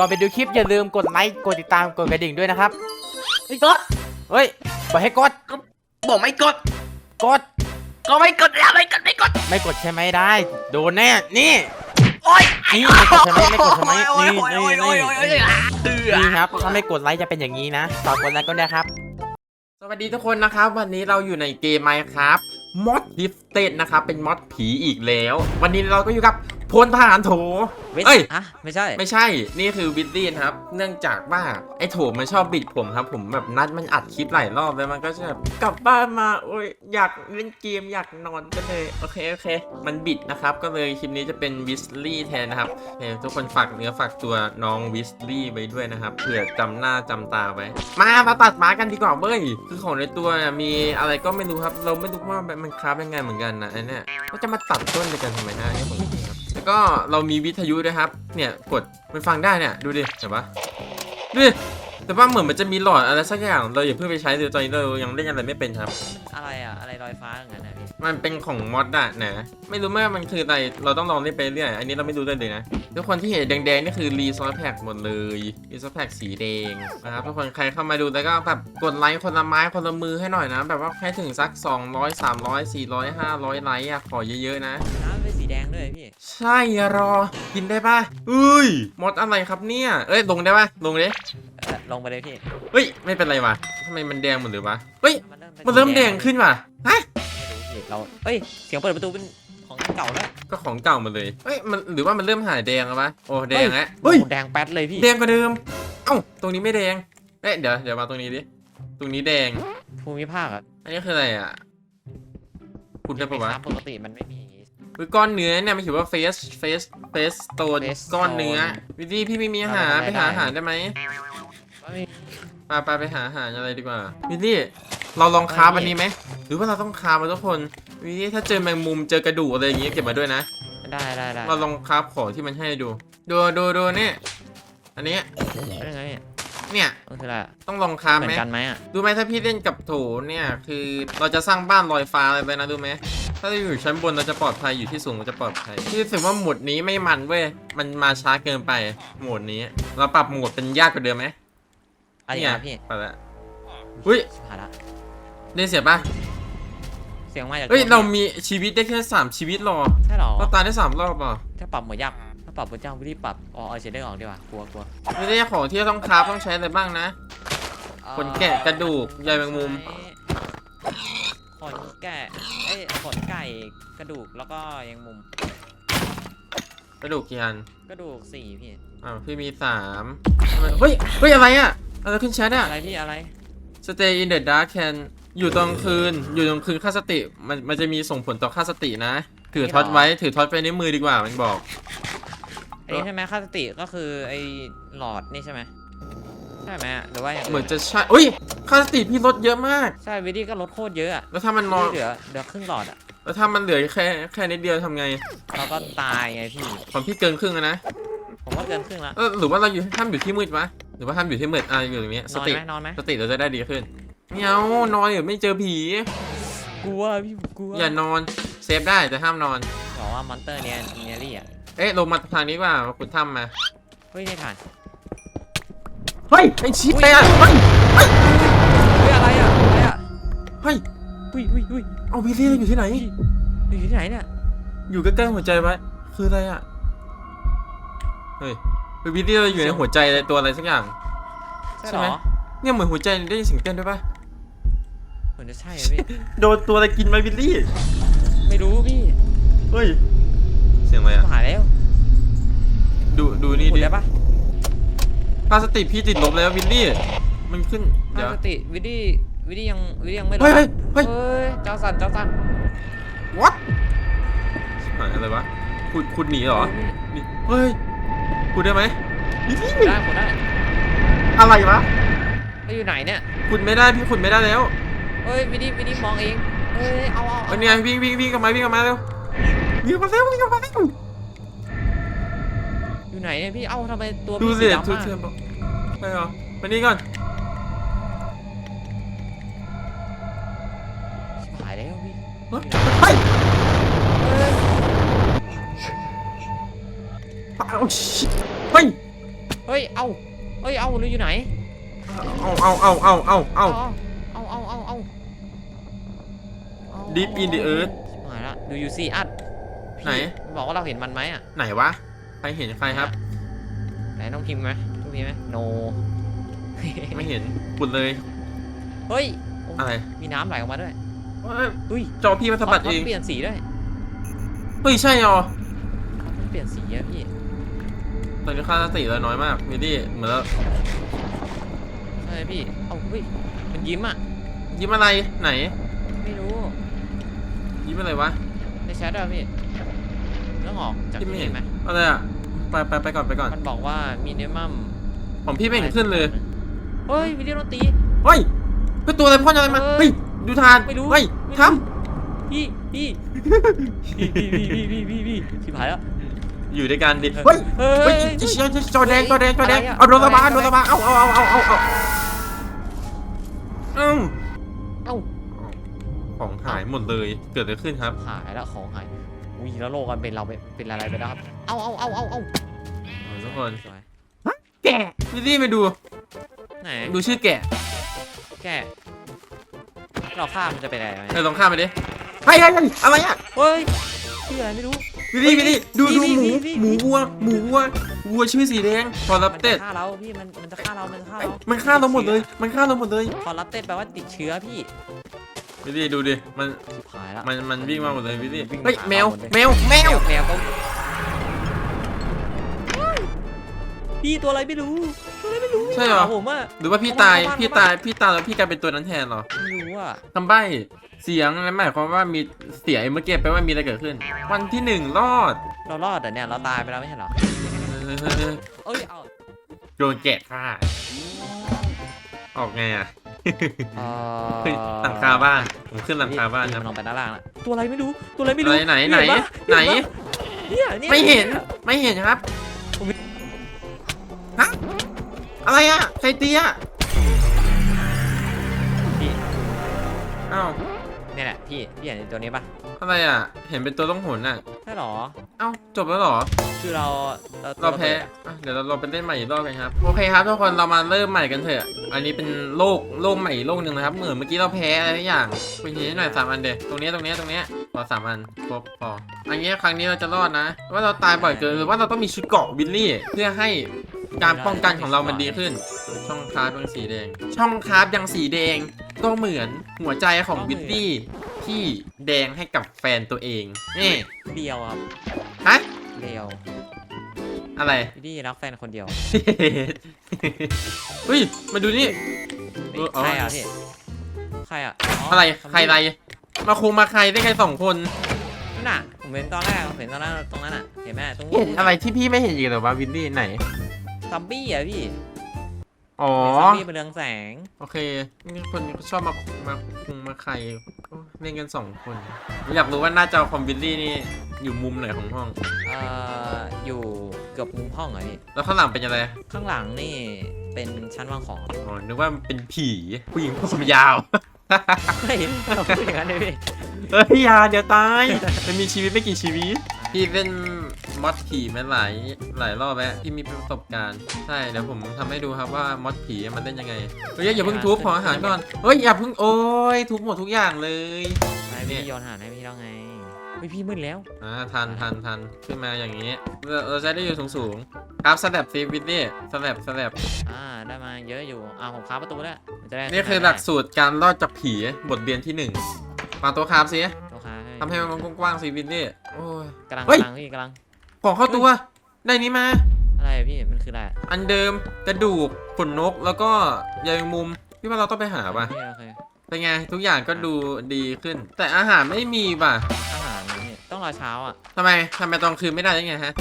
ก่อนไปดูคลิปอย่าลืมกดไลค์กดติดตามกดกระดิ่งด้วยนะครับไม่กดเฮ้ยบอกให้กดบอกไม่กดกดก็ไม่กดแล้วไม่กดไม่กด ไม่กดใช่ไหมได้ โดนแน่นี่โอ๊ยนี่ไม่กดใช่ไหมไม่กดใช่ไหมโอ๊ยนี่โอ๊ยนี่โอ๊ยนี่โอ๊ยโอ๊ยโอ๊ยเตือนี่ครับถ้าไม่กดไลค์จะเป็นอย่างนี้นะฝากกดไลค์ก็ได้ครับ สวัสดีทุกคนนะครับ วันนี้เราอยู่ในเกมไมครับมอดดิฟเต็ดนะครับเป็นมอดผีอีกแล้ว วันนี้เราก็อยู่กับ พลทหารโถวิทเอ้ย อะไม่ใช่ ไม่ใช่ นี่คือวิลลี่นะครับ เนื่องจากว่าไอ้โถมันชอบบิดผมครับ ผมแบบนัดมันอัดคลิปหลายรอบแล้วมันก็จะแบบกลับบ้านมาโอ้ยอยากเล่นเกมอยากนอนก็เลยโอเคโอเค มันบิดนะครับ ก็เลยคลิปนี้จะเป็นวิสลี่แทนนะครับเออทุกคนฝากเนื้อฝากตัวน้องวิสลี่ไว้ด้วยนะครับเผื่อจำหน้าจำตาไว้ มามาตัดหมากันดีกว่าเว้ยคือของในตัวเนี่ยมีอะไรก็ไม่รู้ครับ เราไม่รู้ว่ามันคราฟยังไงเหมือนกันนะไอ้เนี่ยก็จะมาตัดต้นด้วยกันทำไมนะเนี่ยผมงงครับ แล้วก็เรามีวิทยุด้วยครับ เนี่ยกดมันฟังได้เนี่ยดูดิเห็นปะดูดิแต่ว่าเหมือนมันจะมีหลอดอะไรสักอย่างเราอย่าเพิ่งไปใช้เลยตอนนี้เรายังเล่นอะไรไม่เป็นครับ อะไรอะอะไรลอยฟ้าอย่างนั้นนะพี่มันเป็นของมอดอะนะไม่รู้ว่ามันคืออะไรเราต้องลองเล่นไปเรื่อยอันนี้เราไม่รู้เลยเลยนะทุกคนที่เห็นแดงๆนี่คือรีซอสแพ็กหมดเลยรีซอสแพ็กสีแดงนะครับทุกคนใครเข้ามาดูแล้วก็แบบกดไลค์คนละไม้คนละมือให้หน่อยนะ แบบว่าให้ถึงสัก 200 300 400 500ไลค์อะขอเยอะๆนะ น้ำเป็นสี แดงด้วยพี่ ใช่อะรอ กินได้ปะอุ้ยมดอะไรครับเนี่ยเอ้ยลงได้ปะลงเลยเออลงไปเลยพี่เฮ้ยไม่เป็นไรวะทำไมมันแดงหมดเลยวะเฮ้ยมันเริ่มป็มันเริ่มสีแดงขึ้นว่ะฮะไม่รู้พี่เราเอ้ยเสียงเปิดประตูเป็นของเก่าแล้วก็ของเก่าหมดเลยเฮ้ยมันหรือว่ามันเริ่มหายแดงแล้ววะโอ้แดงแล้วเฮ้เฮ้ยยโอ้แดงแป๊ดเลยพี่ แดงกว่าเดิม เอ้า ตรงนี้ไม่แดง เอ๊ะ เดี๋ยว เดี๋ยวมาตรงนี้ดิ ตรงนี้แดง ภูมิภาคอะอันนี้คืออะไรอะ คุณได้ปะวะน้ำปกติมันไม่มีอย่างงี้ คือก้อนเนื้อเนี่ยมันเขียนว่าเฟสเฟสเฟสโตน Face ก้อนเนื้อ stone วิธีพี่ไม่มีอาหารเอาไปไปหาได้อาหารได้ไหมไม่มีไปไปไปหาอาหารอะไรดีกว่า วิลลี่เราลองคาบอันนี้ไหม หรือว่าเราต้องคาบมาทุกคน วิลลี่ถ้าเจอแมงมุมเจอกระดูกอะไรอย่างเงี้ยเก็บมาด้วยนะ ได้ได้ได้เราลองคาบของที่มันให้ดู ดูดูดูเนี่ย อันนี้ เป็นยังไงเนี่ย เนี่ย มันคืออะไรอะต้องลองคาบเหมืไหอมนกันไหมอะดูไหมถ้าพี่เล่นกับโถเนี่ย คือเราจะสร้างบ้านลอยฟ้าอะไรไปนะดูไหมถ้าเราอยู่ชั้นบนเราจะปลอดภัยอยู่ที่สูงเราจะปลอดภัยพี่รู้สึกว่าโหมดนี้ไม่มันเว้ยมันมาช้าเกินไปโหมดนี้ เราปรับโหมดเป็นยากกว่าเดิมไหมอะไรเนี่ยนะพี่ไปละอุ้ยชิบหายละได้เสียปะเสียงมาจากเฮ้ยตัวเราพี่มีชีวิตได้แค่สามชีวิตหรอใช่เหรอเราตายได้สามรอบอะถ้าปรับหมดยาก ถ้าปรับบนเจ้าวิธีปรับอ๋อเอาเชดเดอร์ออกดีกว่ากลัวกลัวไม่ได้ของที่ต้องคราฟต้องใช้อะไรบ้างนะขนแกะกระดูกใยแมงมุม ขนแกะเอ้ยขนไก่กระดูกแล้วก็ยังมุมกระดูกกี่อันกระดูกสี่พี่อ่าวพี่มีสามทำไมเฮ้ยเฮ้ยอะไรอะอะไรขึ้นแชทอะ อะไรพี่อะไร Stay in the dark can อยู่ตอนกลางคืน อยู่ตอนกลางคืนค่าสติ มันมันจะมีส่งผลต่อค่าสตินะ ถือท็อตไว้ ถือท็อตไปในมือดีกว่ามันบอก อันนี้ใช่ไหมค่าสติก็คือไอ้หลอดนี่ใช่ไหมใช่ไหมอะหรือว่าอย่างเหมือนจะใช่อุ้ยค่าสติพี่ลดเยอะมาก ใช่วิดี้ก็ลดโคตรเยอะอะแล้วถ้ามันนอนเหลือเหลือครึ่งหลอดอะแล้วถ้ามันเหลือแค่แค่นิดเดียวทำไงเราก็ตายไงพี่ของพี่เกินครึ่งแล้วนะผมว่าเกินครึ่งละเออหรือว่าเราอยู่ห้ามอยู่ที่มืดวะหรือว่าห้ามอยู่ที่มืดอะอยู่ตรงนี้นสอนติไหมนอนไหมสติเราจะได้ดีขึ้นเมียวนอนอยู่ไม่เจอผีกลัวพี่กลัวอย่านอนเซฟได้แต่ห้ามนอนบอกว่ามอนเตอร์เนี่ยเนียรี่อะ เอ๊ะลงมาทางนี้ดีกว่ามาขุดถ้ำมา เฮ้ยได้ผ่านเฮ้ยไอชิปเลยอะเฮ้ยเฮ้ยอะไรอะอะไรอะเฮ้ยอุ้ยอุ้ยอุ้ยเอาวิลลี่อยู่ที่ไหน อยู่ที่ไหนเนี่ยอยู่ใกล้ๆหัวใจไว้คืออะไรอะเฮ้ยเฮ้ยวิลลี่เราอยู่ในหัวใจอะไรตัวอะไรสักอย่างใช่ใช่เหไหรมอเนี่ยเหมือนหัวใจได้ยินเสียงเต้นด้วยปะเหมือนจะใช่อะพี่โดนตัวอะไรกินไหมวิลลี่ ไม่รู้พี่เฮ้ย เสียงอะไรอะ หายแล้วดูดูนี่ขุดดิได้ปะพลาสติกพี่ติดลบแล้ววิลลี่ มันขึ้น เดี๋ยวปกติวิดี้วิดี้ยังวิดี้ยังไม่ลเฮ้ยดเฮ้ยเฮ้ยเฮ้ยเจ้าสันเจ้าสัน what หายอะไรวะขุดขุดหนีเหรอนี่เฮ้ยขุดได้ไหมวิลลี่ได้ขุดได้อะไรวะแล้วอยู่ไหนเนี่ยขุดไม่ได้พี่ขุดไม่ได้แล้วเฮ้ยวิดี้วิดี้มองเองเฮ้ยเอาเอาเอัเอานนี้ไงวิ่งวิ่งวิ่งกลับมาวิ่งกลับมาเร็ว วิ่งกลับมาเร็ววิ่งกลับมาเร็วอยู่ไหนเนี่ยพี่ เอ้าทำไมตัวดูพี่สิสีดำทุมากเทียนบอกไปเหรอมานี่ก่อนชิบหายแล้วพี่เฮ้ยเฮ้ยเฮ้ยเอาชิเฮ้ยเเฮ้ย เอาเฮ้ย เอาเราอยู่ไหนเอาเอาเอาเอาเอาเอา เอาเอาเอาเอาเอา Deep in the earth ชิบหายละ do you see us พี่ ไหน บอกว่าเราเห็นมันไหมอะไหนวะ ใครเห็นใครครับ ไหนต้องพิมพ์ไหมต้องพิมพ์ไหม no ไม่เห็นปุดเลย เฮ้ยโอ้อะไร มีน้ำไหลออกมาด้วยเอ้ยอุ้ย จอพี่มันสะบัดเองเปลี่ยนสีด้วย เฮ้ย ใช่เหรอมันเปลี่ยนสีอะพี่ตอนนี้ค่าสติเราน้อยมากวิลลี่เหมือนแล้วใช่พี่ เอาเฮ้ย มันยิ้มอะ ยิ้มอะไร ไหน ไม่รู้ ยิ้มอะไรวะในแชทอะพี่ต้ องออกจากพี่ไม่ที่เห็นี่นไหมอะไรอะไปไปไปก่อนไปก่อน มันบอกว่ามินิมัมของพี่ไม่เห็นขึ้นเลยเฮ้ยวิลเลียมดนตรีเฮ้ยเป็นตัวอะไรพ่นอะไรมาเอ้ยเฮ้ยดูทานไม่รู้เฮ้ยไม่ทพี่พี่พี่พี่พี่พี่พี่พี่ชิบหายแล้วำอยู่ด้วยกันดิเฮ้เฮ้ยยเฮ้ยเฮ้ยจจจจอแดงจอแดงจอแดงอะไรอะเอาโดนระบาดอะไรโดนระบาดเอาเอาเอาเอาเอาเอาเอ้าเอ้าของหายหมดเลยเกิดอะไรขึ้นครับ หายแล้วของหาย อุ้ยแล้วโลกันเป็นเราไปเป็นอะไรไปแล้วครับ เอาเอาเอาเอาเอาเอาทุกคนสวยแกะวิลลี่ไปดู ไหนดูชื่อแกะแกเราฆ่ามันจะเป็นอะไรไหมเออลองข้ามไปดิเฮ้ยเฮ้ยเฮ้ยอะไรอะเฮ้ยชื่ออะไรไม่รู้วิลลี่วิพี่ดูดูหมูหมูวัวหมูวัววัวชื่อสีแดงคอรับมันเต็จะดฆ่าเราพี่มันมันจะฆ่าเรามันจะฆ่าเรามันฆ่าเราหมดเลย มันฆ่าเราหมดเลย คอรับเต้นแปลว่าติดเชื้อพี่ วิลลี่ดูดิ มัน ชิบหายแล้วมันมันวิ่งมาหมดเลยวิลลี่วิ่งมาเฮ้ยหาแมวเราหมดเลยแมวแมวแมวก็พี่ตัวอะไรไม่รู้ตัวอะไรไม่รู้ใช่เหรอ ผมอะหรือว่าพี่ตายเข้าบ้านพี่เข้าบ้านตาย พี่ตายแล้วพี่กลายเป็นตัวนั้นแทนเหรอไม่รู้อะคำใบ้เสียงนั่นหมายความว่ามีเสียงเมื่อกี้แปลว่ามีอะไรเกิดขึ้น วันที่หนึ่งรอดเรารอดแต่เนี่ยเราตายไปแล้วไม่ใช่เหรอเออเอ้ยเอาโดนแกะฆ่าออกไงอะเอ่อขึ้นหลังคาบ้านผมขึ้นหลังคาบ้านพี่ครับมันลงไปด้านล่างละตัวอะไรไม่รู้ ตัวอะไรไม่รู้อะไรไหนไหนเปะไหน เนี่ยเนี่ยไม่เห็นไม่เห็นครับฮะอะไรอะใครตีอะพี่อ้าว เนี่ยแหละพี่พี่เห็นตัวนี้ปะอะไรอะ เห็นเป็นตัวต้องหนอะ ใช่เหรอ เอ้าจบแล้วเหรอ คือเราเราเราแพ้อะเดี๋ยวเราเราไปเล่นใหม่อีกรอบกันครับ โอเคครับทุกคนเรามาเริ่มใหม่กันเถอะ อันนี้เป็นโลกโลกใหม่อีกโลกหนึ่งนะครับ เหมือนเมื่อกี้เราแพ้อะไรทุกอย่างไปทีนี้หน่อยสามอันเด็ตรงเนี้ยตรงเนี้ยตรงเนี้ยพอสามอันครบพอ อันนี้ครั้งนี้เราจะรอดนะ ว่าเราตายบ่อยเกินหรือว่าเราต้องมีชุดเกราะวิลลี่ เพื่อให้การป้องกันของเรามันดีขึ้น ช่องคราฟยังสีแดง ช่องคราฟยังสีแดง ก็เหมือนหัวใจของวิลลี่ที่แดงให้กับแฟนตัวเองนี่เดียวครับฮะเดียว อะไรพี่ดีรักแฟนคนเดียวเฮ้ยมาดูนี่เฮ้ยเออเอาใครอะพี่ใครอะอะไรใครอะไร มาคงมาใครได้ใครสองคนนั่นน่ะผมเห็นตอนแรกผมเห็นตอนนั้นตรงนั้นอะเห็นไหมตรงเห็นอะไรที่พี่ไม่เห็นอีกเหรอวะวินดี้ไหนซัมบี้อะพี่ อ๋อซัมบี้เป็นเรืองแสง โอเค นี่คนนี้เขาชอบมามาคุงมาใครโอ้เล่นกันสองคน อยากรู้ว่าหน้าจอคอมวินดี้นี่อยู่มุมไหนของห้อง เอ่อ อยู่เกือบมุมห้องอะพี่ แล้วข้างหลังเป็นอะไรข้างหลังนี่เป็นชั้นวางของอ๋อ นึกว่าเป็นผีผู้หญิงผมยาว เฮ้ยเราพูดอย่างนั้นเลยพี่ เฮ้ยอยาเดี๋ยวตาย มันมีชีวิตไม่กี่ชีวิต พี่เล่น มอดผีมาหลายหลายรอบแล้วพี่มีประสบการณ์ใช่เดี๋ยวผมทำให้ดูครับว่ามอดผีมันเล่นยังไงเฮ้ยอย่าเพิ่งทุบขออาหารก่อนเฮ้ยอย่าเพิ่งโอ้ยทุบหมดทุกอย่างเลยให้พี่โยนหาให้พี่แล้วไงเฮ้ยพี่มืดแล้ว อ่าทันทันทันขึ้นมาอย่างนี้เราเราจะได้อยู่สูงสูงๆครับสแลบซีวิดนี่สแลบสแลบอ่าได้มาเยอะอยู่อ่าผมค้าประตูแล้วมันจะได้นี่คือหลักสูตรการรอดจากผีบทเรียนที่หนึ่งวางตัวคราบสิตัวค้าทำให้มันกว้างๆซีวิดนี่โอ้ย กำลังเฮ้ย กำลังพี่กำลัง ของเข้าตัว ได้นี้มา อะไรอะพี่มันคืออะไรอะอันเดิมกระดูกขนนกแล้วก็ใยแมงมุมพี่ว่าเราต้องไปหาป่ะโอเคโอเคเป็นไงทุกอย่างก็ดูดีขึ้น แต่อาหารไม่มีป่ะอาหารนี่ต้องรอเช้าอะทำไมทำไมตอนคืนไม่ได้ได้ไงฮะ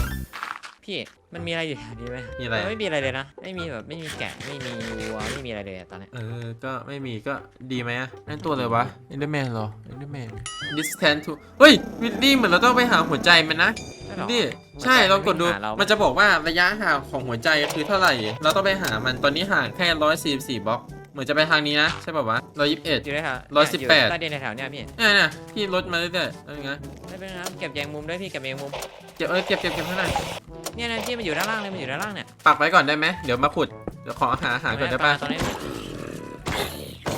พี่มันมีอะไรอยู่แถวนี้ไหมมีอะไรนไม่มีอะไรเลยนะไม่มีแบบไม่มีแกะไม่มีวัวไม่มีอะไรเลยอะตอนเนี้ยเออก็ไม่มีก็ดีไหมอะนั่นตัวเลยวะเอนเดอร์แมนเหรอเอนเดอร์แมน distance to เฮ้ยวิดดี้เหมือนเราต้องไปหาหัวใจมันนะใช่เหรวิอดดี้หัว ใจใช่ลองกดดูมันวิ่งหาเรามันจะบอกว่าระยะห่างของหัวใจคือเท่าไหร่ เราต้องไปหามันตอนนี้ห่างแค่ร้อยสี่สิบบล็อก เหมือนจะไปทางนี้นะ ใช่ป่าวะร้อยยี่สิบเอ็ด อยู่ในแถวร้อยสิบแปด ใต้ดินในแถวเนี้ยพี่เนี่ยเนี่ยพี่รถมาเรื่อยๆแล้วยังไงไม่เป็นไรครับเก็บแยงมุมด้วยพี่เก็บแยงมุม เก็บเออเก็บเก็บเก็บข้างในเนี่ยนะพี่มันอยู่ด้านล่างเลยมันอยู่ด้านล่างเนี่ยปักไว้ก่อนได้ไหมเดี๋ยวมาขุด เดี๋ยวขอหาอาหารก่อนได้ปะตอนนี้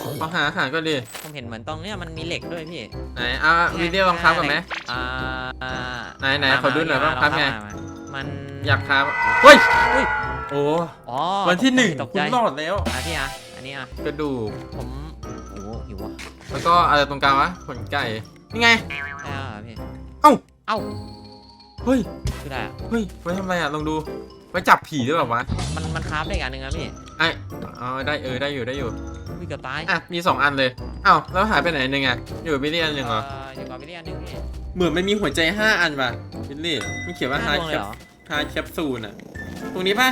ขอหาอาหารก่อนดิผมเห็นเหมือนตรงเนี้ยมันมีเหล็กด้วยพี่ไหนเอาวิดีโอลองครับก่อนไหมอ่าอ่าไหนไหนขอดูหน่อยว่าลครับไงมามามันอยากครับเฮ้ยเฮ้ยโอ้อ๋อวันที่หนึ่งตกคุใจณรอดแล้วอะพี่อะอันนี้อะกระดูกผมโอ้โหหิวอะแล้วก็อะไรตรงกลางวะขนไก่นี่ไงได้อะพี่เอ้าเอ้าเฮ้ยคืออะไรอะเฮ้ยไว้ทำอะไรอะลองดูไว้จับผีด้วยแบบวะมันมันคราฟได้อีกอันหนึ่งนะพี่ไอ้อ๋อได้เออได้อยู่ได้อยู่ วิ่งเกือบตายอะมีสองอันเลยเอ้าแล้วหายไปไหนหนึ่งอะอยู่บิลลี่อันหนึ่งเหรอเอ่ออยู่กับวิลเลียนหนึ่งพี่เหมือนมันมีหัวใจห้าอันป่ะบิลลี่มันเขียนว่าห้าฮาดวงแคเลยปเหรอฮาแคปซูลอะ ตรงนี้ป่ะ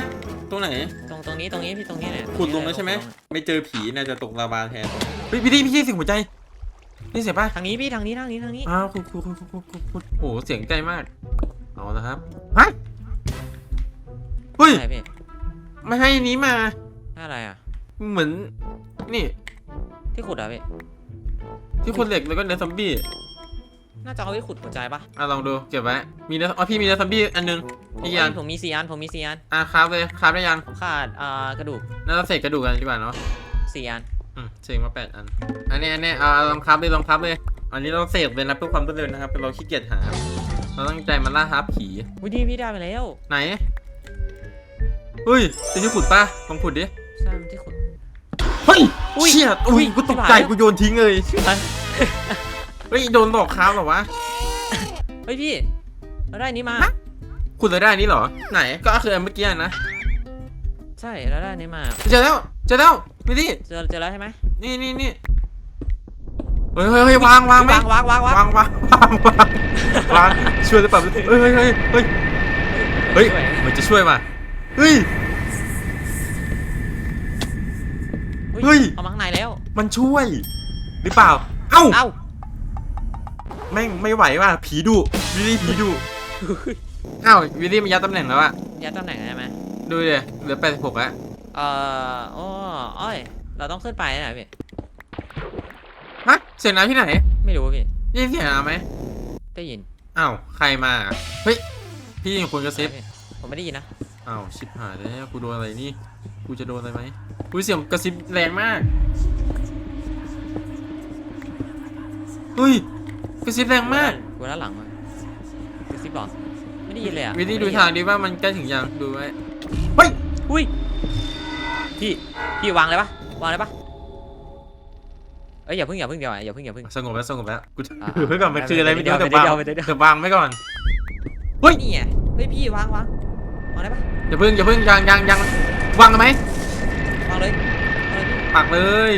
ตรงไหนตรงตรงนี้ตรงนี้พี่ตรงนี้เนี่ยขุดลงแล้วใช่ไหมไม่เจอผีน่าจะตกลาวาแทนเฮ้ยบิลลี่พี่ยี่สิงหัวใจนี่เสียป่ะทางนี้พี่ทางนี้ทางนี้ทางนี้อ้าวขุดขุดขุดขุดขุดขุดขุดโอ้โหเสียงไกลมากเอาละครับฮะเฮ้ย อะไรพี่ไม่ให้นี้มาได้อะไรอะ เหมือน นี่ที่ขุดอะพี่ ที่คนเหล็กแล้วก็เนื้อซอมบี้น่าจะเอาไว้ขุดหัวใจปะอะลองดูเก็บไว้มีเนื้ออ๋อพี่มีเนื้อซอมบี้อันนึงอีกอันผมมีสี่อันผมมีสี่อันอะครับเลยครับได้ยังผมขาดอ่ากระดูกน่าจะเสกกระดูกกันดีกว่าเนาะสี่อันอืมเสกมาแปดอันอันนี้อันนี้เอาเอาลองครับเลยลองครับเลย อันนี้เราเสกเลยนะเพื่อความรวดเร็วนะครับเป็นเราขี้เกียจหาเราตั้งใจมาล่าท้าผีวิดีพี่ได้ไปแล้วไหนเฮ้ยเป็นที่ขุดป่ะลองขุดดิใช่ที่ขุด เฮ้ยอุ้ยเชี่ยอุ้ยอุ้ยกูตกชิบหายใจแล้วกูโยนทิ้งเลยไปเฮ้ยโดนหลอกครับเหรอวะเฮ้ยพี่เราได้อันนี้มาขุดเลยได้อันนี้เหรอ ไหนก็คืออันเมื่อกี้นะใช่เราได้อันนี้มา เจอแล้วเจอแล้วไม่ดิเจอเจอแล้วใช่ไหมนี่นี่นี่เฮ้ยเฮ้ยเฮ้ยวางวางไหมวางวางวางวางวางวางวางวางวางช่วยหรือเปล่าเฮ้ยเฮ้ยเฮ้ยเฮ้ยเฮ้ยเหมือนจะช่วยว่ะเฮ้ย เฮ้ย เอามาข้างในแล้ว มันช่วย หรือเปล่า เอ้าเอ้าแม่งไม่ไหวว่ะผีดุวิลลี่ผีดุเอ้าวิลลี่มันยัดตำแหน่งแล้วอะยัดตำแหน่งได้ไหมดูดิเหลือแปดสิบหกแล้วเอ่อโอ้อ้อย เราต้องขึ้นไปนะพี่ ฮะเสียงน้ำที่ไหนไม่รู้พี่ได้ยินเสียงน้ำไหมได้ยินอ้าวใครมาเฮ้ยพี่ยังคนกระซิบพี่ผมไม่ได้ยินนะ อ้าวชิบหายแล้วกูโดนอะไรนี่กูจะโดนอะไรไหมกูเสียงกระซิบแรงมากเฮ้ยกระซิบแรงมากกูด้านหลังมาดูซิบอกไม่ได้ยินเลยอะวิธีดูทางดีว่ามันใกล้ถึงยังดูไว้อุ้ยพี่พี่วางเลยปะวางเลยปะเอ้ยอย่าเพิ่งอย่าเพิ่งเดี๋ยวอย่าเพิ่งอย่าเพิ่งสงบแล้วสงบแล้วกูอ่าถือไว้ก่อนมันคืออะไรไม่รู้เดี๋แต่ยววางเดี๋ยวเดี๋ยวแต่วางไว้ก่อนเฮ้ยนี่ไงเฮ้ยพี่วางวางวางได้ปะ อย่าเพิ่งอย่าเพิ่งยังยังยังวางกันไหมวางเลยวางเลยพี่ปักเลย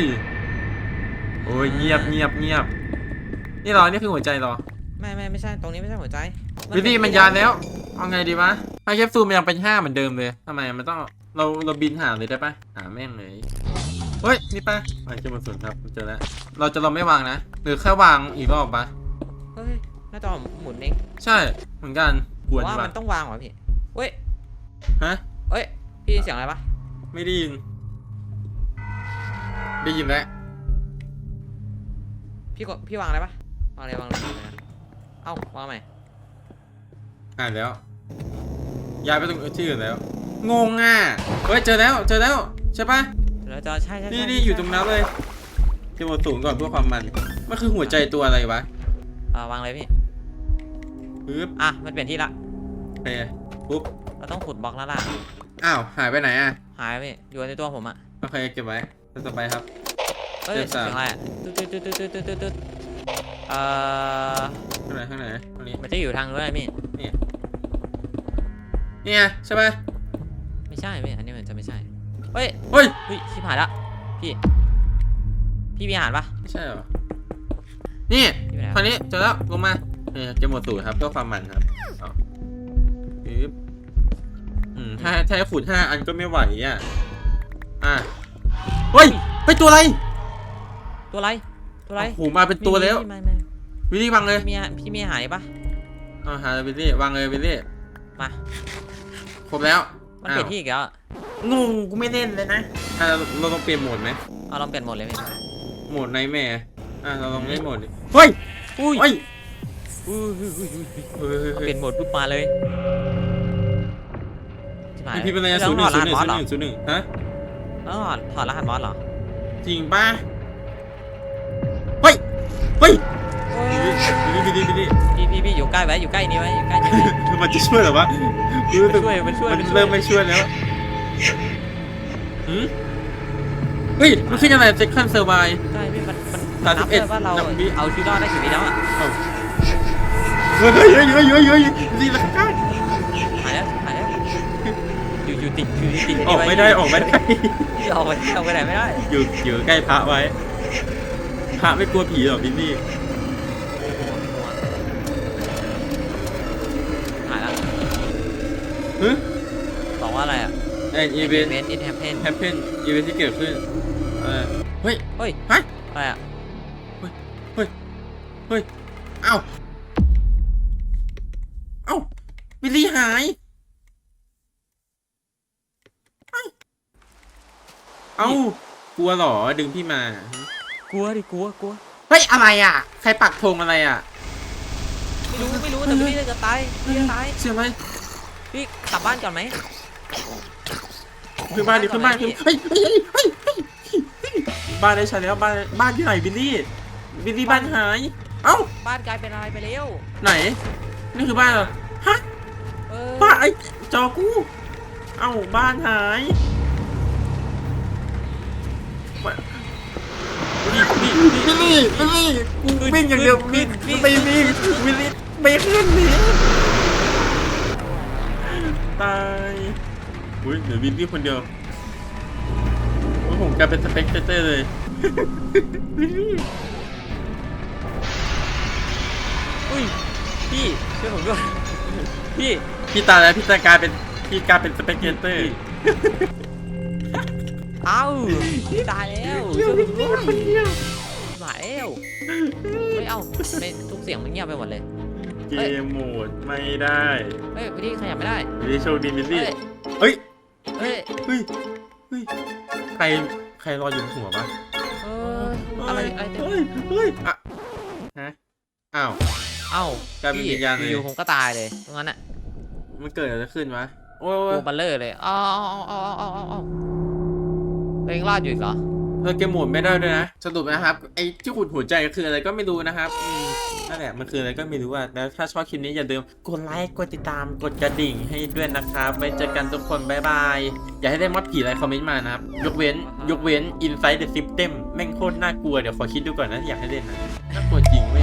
โอ้ยเงียบเงียบเงียบนี่เหรอนี่คือหัวใจเหรอไม่ไม่ไม่ใช่ตรงนี้ไม่ใช่หัวใจวิธีมันยานแล้ว เอาไงดีวะไอแคปซูลมันยังเป็นห้าเหมือนเดิมเลยทำไมมันต้องเราเราบินหาเลยได้ปะหาแม่งเลยเฮ้ยนี่ปะไอเจอมาส่วนครับเจอแล้วเราจะเราไม่วางนะ หรือแค่วางอีกรอบปะเฮ้ยหน้าจอหมุนเองใช่เหมือนกันควรว่าดีมัปะนต้องวางว่ะพี่เฮ้ย ฮะเฮ้ย พี่ได้ยินเสียงอะไรปะไม่ได้ยิน ได้ยินแล้ว พี่กดพี่วางอะไรปะวางเลยวางเลยวางเลยนะเอ้าวางใหม่อ่านแล้ว ย้ายไปตรงที่อื่นแล้ว งงอะ เฮ้ย เจอแล้ว เจอแล้ว ใช่ปะแล้วจะใช่ใช่นี่ใช่นี่ใช่อยู่ตรงนั้นเลยเจะหมดสูงก่อนเพื่อความมัน มันคือหัวใจตัวอะไรวะอ่าวางเลยพี่ปึ๊บอะมันเปลี่ยนที่ละ โอเคปุ๊บ เราต้องขุดบล็อกแล้วล่ะ อ้าว หายไปไหนอะ หายไปพี่อยู่ในตัวผมอะโอเค เก็บไว้แล้วต่อไปครับ เอ้ยเจ็ดเสีสามยงอะไรอะตึ๊ดตึ๊ดตึ๊ดตึ๊ดตึ๊ดตึ๊ดตึ๊ดเอ่อข้างไหนข้างไหนตรงนี้ มันจะอยู่ทางนู้นเลยพี่นี่ไงใช่ปะไม่ใช่พี่อันนี้มันจะไม่ใช่เฮ้ยเฮ้ย เฮ้ยชิบหายละพี่ พี่มีอาหารปะไม่ใช่เหรอ นี่พี่ไปไหนคราวนี้เจอแล้วลงมาเนี่ยเก็บหมดสูตรครับเพื่อความมันครับเอาปึ๊บอืม ถ้าถ้าให้ขุดห้าอันก็ไม่ไหวอะ อะ เฮ้ย ไปตัวอะไร ตัวอะไร ตัวอะไรโอ้โหมาเป็นตัวแล้ว ไม่ไม่วิลลี่วางเลยพี่มีอาพี่มีอาหารปะเอาหาเลยวิลลี่วางเลยวิลลี่ มา ครบแล้วมันเปลี่ยนที่อีกแล้วอะงงกูไม่เล่นเลยนะ อะเราเราต้องเปลี่ยนโหมดไหมเอาลองเปลี่ยนโหมดเลยไหมโหมดไนแม่ อะเราลองเล่นโหมดดิเฮ้ย อุ้ยเฮ้ยอุ้ยอุ้ยอุ้ยอุ้ยเฮ้ยเฮ้ยเอาเฮ้เปยลี่ยนโหมดปุ๊บมาเลยชิบ หายพี่เป็นอะไรแล้วศูนย์หนึ่งถศูอนดย์รหหันึ่สงมศูอนย์เหรอหนึ่งศูนย์หนึ่งฮะแล้วถอดถอดรหัสมอสเหรอ จริงป่ะเฮ้ยเฮ้ยบิลลี่บิลลี่บิลลี่พี่พี่พี่อยู่ใกล้ไว้อยู่ใกล้นี้ไว้อยู่ใกล้นี้ไว้มันจะช่วยเหรอวะมันช่วยมันช่วยมันมันช่วยเริ่มไม่ช่วยแล้วหืมเฮ้ยมันขึ้นอะไร second survive ใช่พี่มันมันสามสินับบเอ็ดเลยว่าเรานับวิเอาชีวิตรอดได้กี่วิแล้วอะเอ้าเฮ้ยเฮ้ยเฮ้ยเฮ้ยเฮ้ยเฮ้ยดีละ ติดอยู่ติดออกไม่ได้ออกไม่ได้พี่ออกไปออกไปไหนไม่ได้อยู่อยู่ใกล้พระไว้ พระไม่กลัวผีหรอกบิลลี่หายแล้วฮึบอกว่าอะไรอะแอนอีเวนต์ event it happen แฮปเพนอีเวนต์ที่เกิดขึ้นเออเฮ้ยเฮ้ยฮะอะไรอะเฮ้ยเอ้าเอ้าบิลลี่หาย เอ้า เอ้ากลัวเหรอดึงพี่มากลัวดิกลัวกลัวเฮ้ยอะไรอะ ใครปักธงอะไรอะไม่รู้ไม่รู้แต่พี่จะตายพี่จะตายเชื่อไหมพี่กลับบ้านก่อนไหมขึ้นบ้านดิขึ้นบ้านขึ้นเฮ้ยเฮ้ยเฮ้ยเฮ้ยเฮ้ยบ้านได้ใช่แล้วบ้านบ้านที่ไหนบิลลี่บิลลี่บ้านหายเอ้าบ้านกลายเป็นอะไรไปแล้วไหนนี่คือบ้านเหรอฮะเออบ้านไอ้จอกูเอ้าบ้านหาย นี่นี่นี่นี่กูวิ่งอย่างเดียววิ่งไม่วิ่งวิลลี่ไม่ขึ้นหนีตายอุ้ยเดี๋ยววิลลี่คนเดียวโอ้ยผมกลายเป็นสเปกเตอร์เลยวิลลี่อุ้ยพี่ช่วยผมด้วยพี่พี่ตายแล้วพี่จะกลายเป็นพี่กลายเป็นสเปกเตอร์ เอ้าพี่ตายแล้วเดี๋ยววิลลี่คนเดียวหายแล้วไม่เอาไม่ทุกเสียงมันเงียบไปหมดเลย เกมโหมดไม่ได้เฮ้ยพี่ขยับไม่ได้วิลลี่โชคดีวิลลี่เฮ้ยเฮ้ยเฮ้ยเฮ้ยเฮ้ยใครใครรออยู่บนหัวปะเอออะไรอะไรเต็มเฮ้ยเฮ้ยอะฮะอ้าวเอ้ากลายเป็นวิญญาณเลยอยู่ๆผมก็ตายเลยตรงนั้นอะมันเกิดอะไรขึ้นวะโอ้ยตัวบัลเลอร์เลยเอ้าวอ้าวอ้าวอ้าวอ้าวตัว เองรอดอยู่อีกเหรอ เออเกมโหมดไม่ได้ด้วยนะ สรุปนะครับไอ้ที่ขุดหัวใจก็คืออะไรก็ไม่รู้นะครับอืมนั่นแหละมันคืออะไรก็ไม่รู้อะแล้วถ้าชอบคลิปนี้อย่าลืมกดไลค์กดติดตามกดกระดิ่งให้ด้วยนะครับไว้เจอกันทุกคนบ๊ายบายอยากให้ได้มอดผีอะไรคอมเมนต์มานะครับยกเว้นยกเว้น Inside the System แม่งโคตรน่ากลัวเดี๋ยวขอคิดดูก่อนนะอยากให้เล่นนะน่ากลัวจริงเว้ย